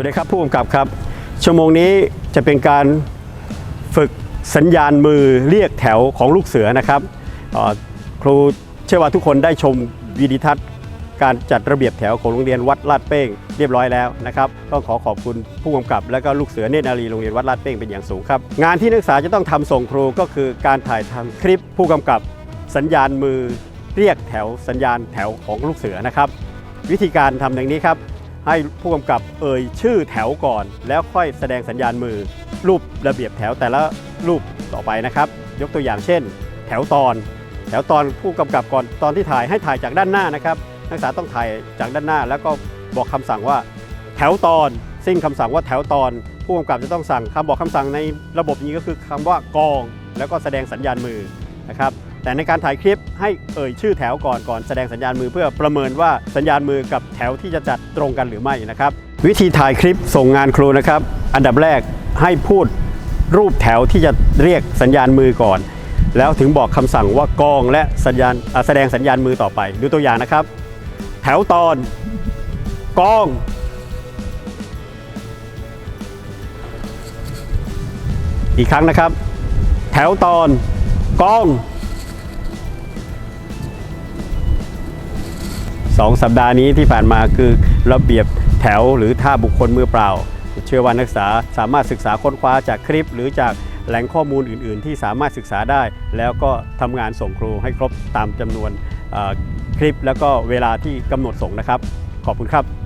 วัสดีครับผู้กำกับครับ ชั่วโมงนี้จะเป็นการฝึกสัญญาณมือเรียกแถวของลูกเสือนะครับครูเชื่อว่าทุกคนได้ชมวิดีทัศน์ การจัดระเบียบแถวของโรงเรียนวัดลาดเป้งเรียบร้อยแล้วนะครับต้องขอขอบคุณผู้กำกับ และก็ลูกเสือเนตรนารีโรงเรียนวัดลาดเป้งเป็นอย่างสูงครับงานที่นักศึกษาจะต้องทำส่งครูก็คือการถ่ายทำคลิปผู้กำกับสัญญาณมือเรียกแถวสัญญาณแถวของลูกเสือนะครับ วิธีการทำดังนี้ครับ ให้ผู้กำกับเอ่ยชื่อแถวก่อน แล้วค่อยแสดงสัญญาณมือ รูประเบียบแถวแต่ละรูปต่อไปนะครับ ยกตัวอย่างเช่น แถวตอน แถวตอนผู้กำกับก่อนตอนที่ถ่ายให้ถ่ายจากด้านหน้านะครับ นักศึกษาต้องถ่ายจากด้านหน้า แล้วก็บอกคำสั่งว่า แถวตอนซึ่งคำสั่งว่าแถวตอน ผู้กำกับจะต้องสั่งคำบอกคำสั่งในระบบนี้ก็คือคำว่ากอง แล้วก็แสดงสัญญาณมือนะครับ แต่ในการถ่ายคลิปให้เอ่ยชื่อแถวก่อนก่อนแสดงสัญญาณมือเพื่อประเมินว่าสัญญาณมือกับแถวที่จะจัดตรงกันหรือไม่นะครับ วิธีถ่ายคลิปส่งงานครูนะครับ อันดับแรกให้พูดรูปแถวที่จะเรียกสัญญาณมือก่อน แล้วถึงบอกคำสั่งว่ากองและสัญญาณแสดงสัญญาณมือต่อไป ดูตัวอย่างนะครับ แถวตอนกองอีกครั้งนะครับ แถวตอนกอง สองสัปดาห์นี้ที่ผ่านมาคือระเบียบแถวหรือท่าบุคคลมือเปล่า เชื่อว่านักศึกษาสามารถศึกษาค้นคว้าจากคลิป หรือจากแหล่งข้อมูลอื่น ๆ ที่สามารถศึกษาได้ แล้วก็ทำงานส่งครูให้ครบตามจำนวนคลิป แล้วก็เวลาที่กำหนดส่งนะครับ ขอบคุณครับ